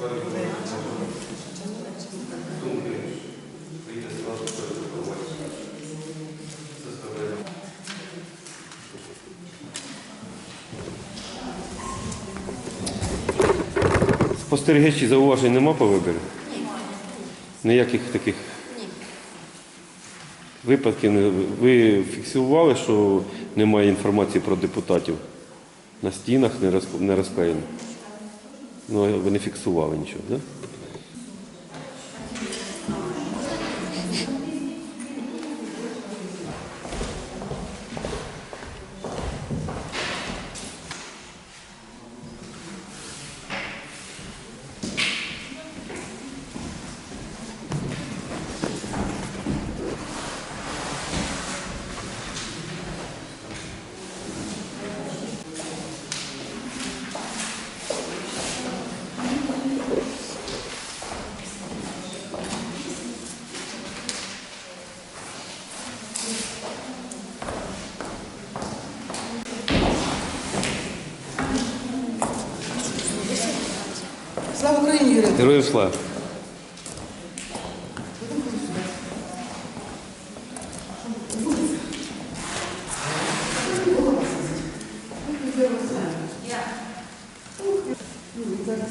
перебувати. Спостерігачі зауважень нема по вибору? Ніяких таких випадків ви фіксували, що немає інформації про депутатів? На стінах не розклеєно? Ну, ви не фіксували нічого, так? Да? Слава Україні! Юрій! Героям слава! Зараз